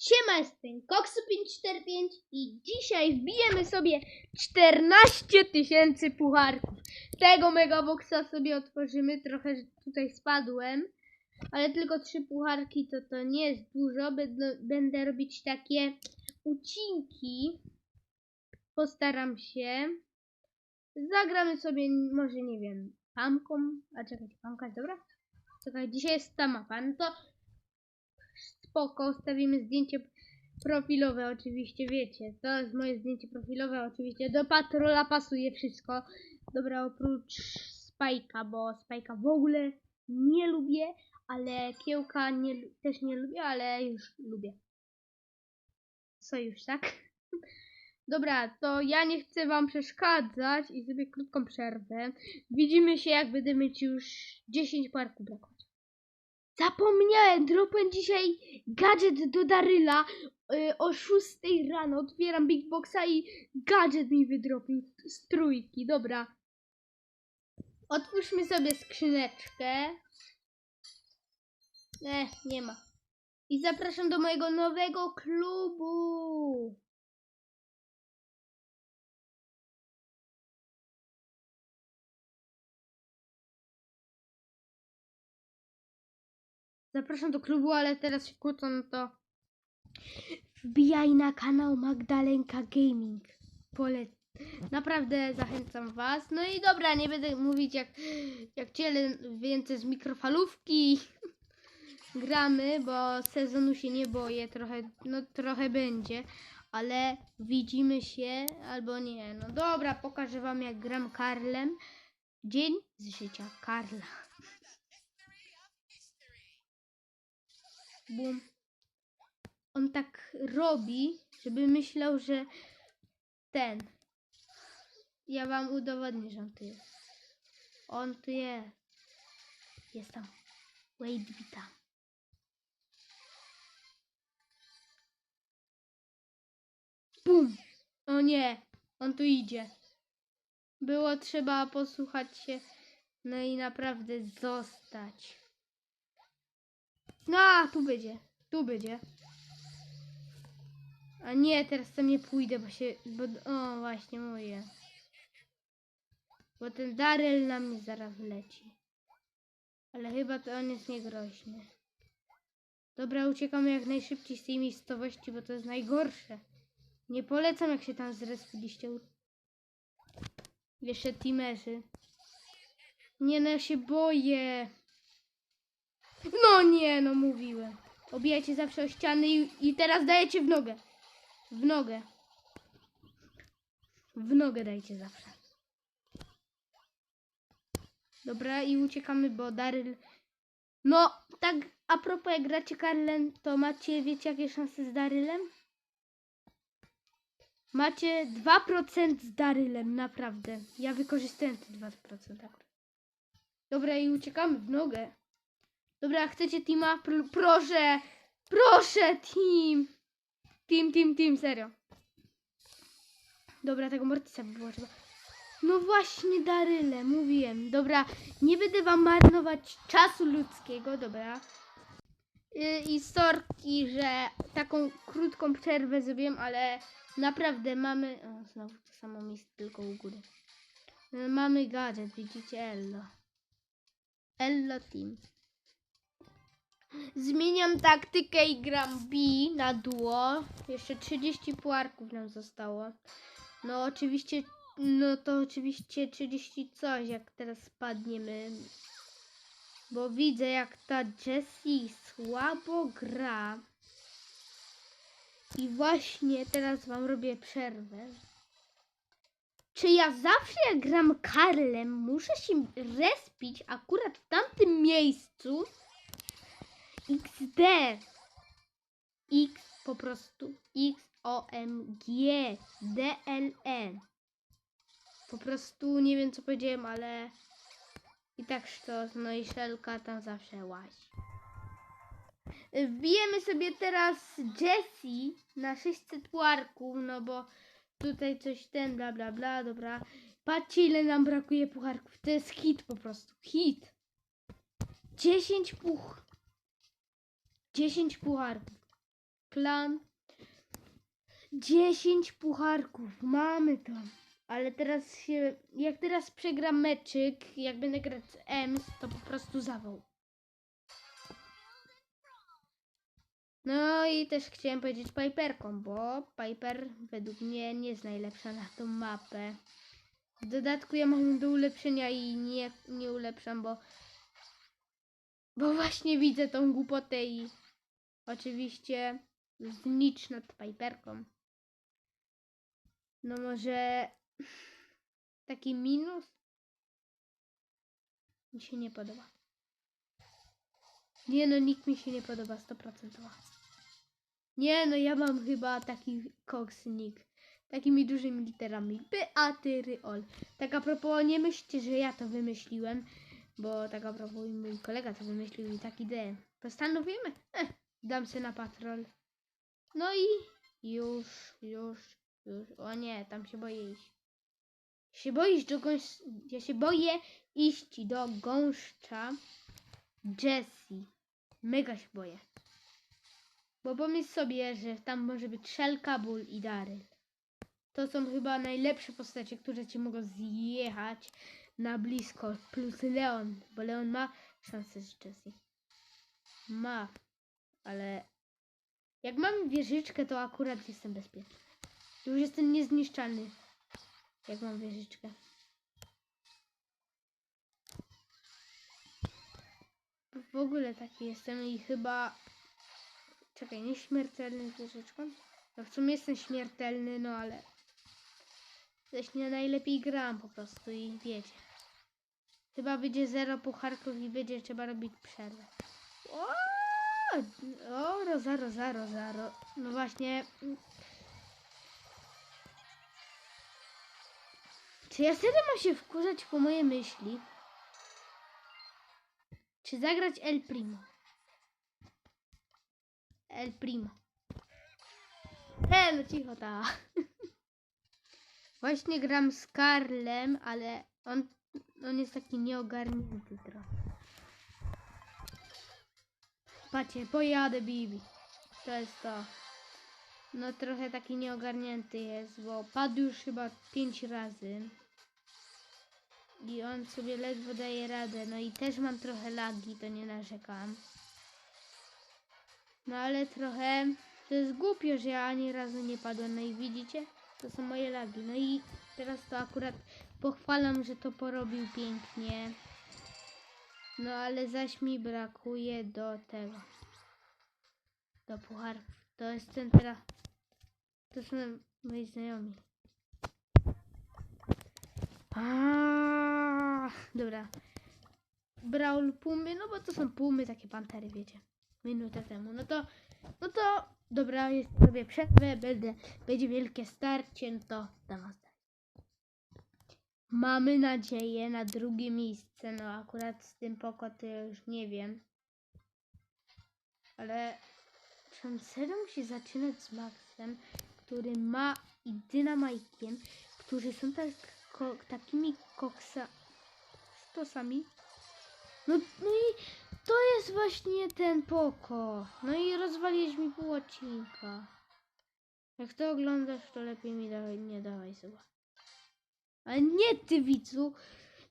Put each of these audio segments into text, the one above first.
Siema, jestem Koksu545 i dzisiaj wbijemy sobie 14 tysięcy pucharków. Tego megaboxa sobie otworzymy, trochę tutaj spadłem, ale tylko trzy pucharki to to nie jest dużo. Będę, będę robić takie ucinki. Postaram się. Zagramy sobie może, nie wiem, pamką. A czekajcie, pamka jest dobra? Czekaj, dzisiaj jest ta mapa. No to spoko, stawimy zdjęcie profilowe, oczywiście, wiecie, to jest moje zdjęcie profilowe, oczywiście, do patrola pasuje wszystko, dobra, oprócz Spajka, bo Spajka w ogóle nie lubię, ale Kiełka nie, też nie lubię, ale już lubię. Sojusz, tak? Dobra, to ja nie chcę wam przeszkadzać i zrobię krótką przerwę. Widzimy się, jak będę mieć już 10 parków brakować. Zapomniałem, dropłem dzisiaj gadżet do Daryla y, o 6 rano. Otwieram Big Boxa i gadżet mi wydropił z trójki. Dobra. Otwórzmy sobie skrzyneczkę. Nie, nie ma. I zapraszam do mojego nowego klubu. Zapraszam do klubu, ale teraz się kłócą, no to wbijaj na kanał Magdalenka Gaming. Pole... Naprawdę zachęcam was. No i dobra, nie będę mówić jak, jak ciele więcej z mikrofalówki. Gramy, bo sezonu się nie boję, trochę, no trochę będzie, ale widzimy się albo nie. No dobra, pokażę wam jak gram Karlem. Dzień z życia Karla. On tak robi, żeby myślał, że ten. Ja wam udowodnię, że on tu jest. On tu jest. Jest tam. Wade witam. Bum. O nie. On tu idzie. Było trzeba posłuchać się. No i naprawdę zostać. No, tu będzie. Tu będzie. A nie, teraz tam nie pójdę, bo się. Bo, o, właśnie moje. Bo ten Daryl na mnie zaraz leci. Ale chyba to on jest niegroźny. Dobra, uciekamy jak najszybciej z tej miejscowości, bo to jest najgorsze. Nie polecam, jak się tam zrespiliście. Jeszcze teamerzy. Nie, no ja się boję. No nie, no mówiłem. Obijajcie zawsze o ściany i, i teraz dajecie w nogę. W nogę. W nogę dajcie zawsze. Dobra, i uciekamy, bo Daryl... No, tak a propos jak gracie Karlen, to macie, wiecie jakie szanse z Darylem? Macie 2% z Darylem, naprawdę. Ja wykorzystałem te 2% akurat. Dobra, i uciekamy w nogę. Dobra, chcecie teama? Pr proszę! Proszę, team! Team, team, team, serio. Dobra, tego Mortisa by było trzeba. No właśnie, Daryle, mówiłem. Dobra, nie będę wam marnować czasu ludzkiego, dobra. Y, I sorki, że taką krótką przerwę zrobiłem, ale naprawdę mamy... O, znowu to samo miejsce, tylko u góry. Y, Mamy gadżet, widzicie, Ello. Ello Team. Zmieniam taktykę i gram B na duo. Jeszcze 30 puarków nam zostało. No oczywiście, no to oczywiście 30 coś, jak teraz spadniemy. Bo widzę jak ta Jessie słabo gra. I właśnie teraz wam robię przerwę. Czy ja zawsze jak gram Karlem muszę się respić akurat w tamtym miejscu? XD. X po prostu. X O M G D L E. Po prostu nie wiem co powiedziałem, ale i tak sztos. No i szelka tam zawsze łazi. Wbijemy sobie teraz Jessie na 600 puarków, no bo tutaj coś ten bla bla bla, dobra. Patrzcie ile nam brakuje pucharków. To jest hit po prostu. Hit. 10 puch 10 pucharków. plan. 10 pucharków, mamy to. Ale teraz się, jak teraz przegram meczyk, jak będę grać z Ems, to po prostu zawał. No i też chciałem powiedzieć Piperką, bo Piper według mnie nie jest najlepsza na tą mapę. W dodatku ja mam do ulepszenia i nie, nie ulepszam, bo bo właśnie widzę tą głupotę i oczywiście znicz nad Piperką. No może taki minus mi się nie podoba. Nie no, nikt mi się nie podoba 100%. Nie no, ja mam chyba taki koksnik. Takimi dużymi literami. Beatyryol. Tak a propos, nie myślcie, że ja to wymyśliłem. Bo tak a propos mój kolega to wymyślił i tak ideę. Postanowimy. Eh, dam się na patrol. No i już, już, już. O nie, tam się boję iść. Się boisz do gąsz... Ja się boję iść do gąszcza Jessie. Mega się boję. Bo pomyśl sobie, że tam może być Shelka, Bull i Daryl. To są chyba najlepsze postacie, które cię mogą zjechać na blisko. Plus Leon, bo Leon ma szansę z Jessie. Ma, ale jak mam wieżyczkę, to akurat jestem bezpieczny. Już jestem niezniszczalny. Jak mam wieżyczkę. W ogóle taki jestem i chyba... Czekaj, nieśmiertelny z wieżyczką? No w sumie jestem śmiertelny, no ale... Też nie najlepiej gram po prostu i wiecie. Chyba będzie zero pucharków i będzie trzeba robić przerwę. O, o roza, roza, roza, ro. No właśnie. Czy ja wtedy mam się wkurzać po moje myśli? Czy zagrać El Primo? El Primo. E, no cicho ta. Właśnie gram z Karlem, ale on, on jest taki nieogarnięty trochę. Patrzcie, pojadę Bibi. To jest to. No trochę taki nieogarnięty jest, bo padł już chyba pięć razy. I on sobie ledwo daje radę. No i też mam trochę lagi, to nie narzekam. No ale trochę to jest głupio, że ja ani razu nie padłem. No i widzicie? To są moje lagi. No i teraz to akurat pochwalam, że to porobił pięknie. No ale zaś mi brakuje do tego. Do pucharów. To jest ten teraz. To są moi znajomi. Aaaa, dobra. Brawl pumy, no bo to są pumy, takie pantery, wiecie. Minutę temu. No to, no to, dobra, jest sobie przerwę, będę, będzie wielkie starcie, no to dalej. Mamy nadzieję na drugie miejsce, no akurat z tym poko to ja już nie wiem. Ale czy on serio musi zaczynać z Maxem, który ma i Dynamajkiem, którzy są tak, ko, takimi koksa... stosami? No, no i to jest właśnie ten poko. No i rozwaliłeś mi pół odcinka. Jak to oglądasz, to lepiej mi dawaj, nie dawaj suba. Ale nie ty widzu,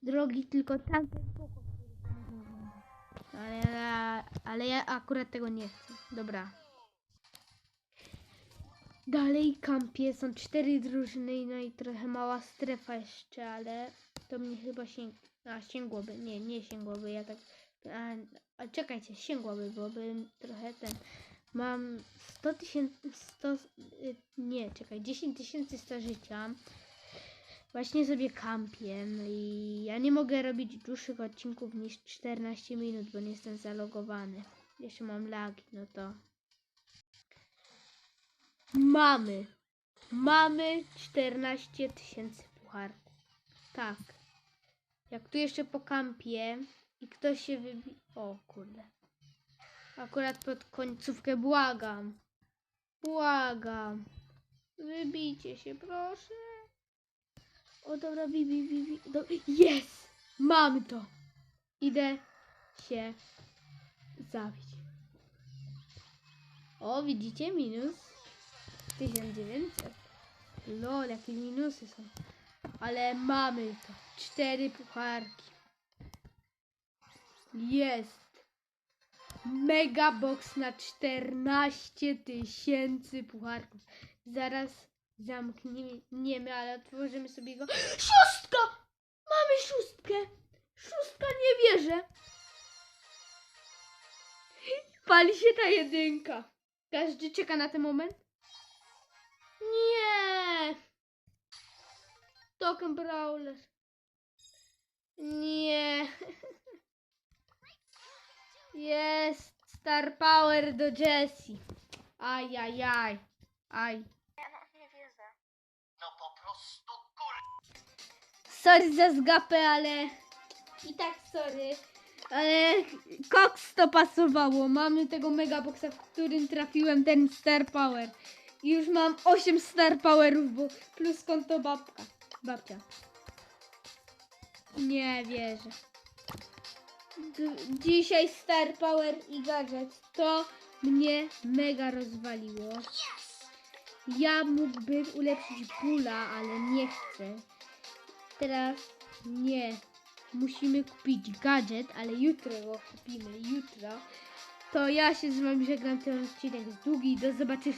drogi, tylko tamten ogląda. Ale, ale ja akurat tego nie chcę. Dobra. Dalej kampie są cztery drużyny, no i trochę mała strefa jeszcze, ale to mnie chyba sięg... A, sięgłoby. Nie, nie sięgłoby, ja tak... A, a czekajcie, sięgłoby, bo bym trochę ten... Mam 100 tysięcy... 100... y, Nie, czekaj, 10 tysięcy 100 życia. Właśnie sobie kampię i ja nie mogę robić dłuższych odcinków niż 14 minut, bo nie jestem zalogowany. Jeszcze mam lagi, no to... Mamy. Mamy 14 tysięcy pucharków. Tak. Jak tu jeszcze po kampie i ktoś się wybi... O kurde. Akurat pod końcówkę błagam. Błagam. Wybijcie się, proszę. O dobra, bibi, bibi. Jest! Mamy to. Idę się zabić. O, widzicie? Minus 1900. Lol, jakie minusy są. Ale mamy to. Cztery pucharki. Jest. Mega box na 14 tysięcy pucharków. Zaraz zamkniemy, ale otworzymy sobie go. Szóstka! Mamy szóstkę! Szóstka, nie wierzę. Pali się ta jedynka. Każdy czeka na ten moment? Nie! Token Brawler. Nie. Jest Star Power do Jessie. Ajajaj. Aj. No po prostu kur... Sorry za zgapę, ale i tak sorry. Ale koks to pasowało. Mamy tego megaboxa, w którym trafiłem ten Star Power. I już mam 8 Star Powerów, bo plus konto babka. Babcia. Nie wierzę. D- dzisiaj Star Power i gadżet. To mnie mega rozwaliło. Ja mógłbym ulepszyć bóla, ale nie chcę. Teraz nie. Musimy kupić gadżet, ale jutro go kupimy. Jutro. To ja się z wami żegnam. Ten odcinek jest długi. Do zobaczenia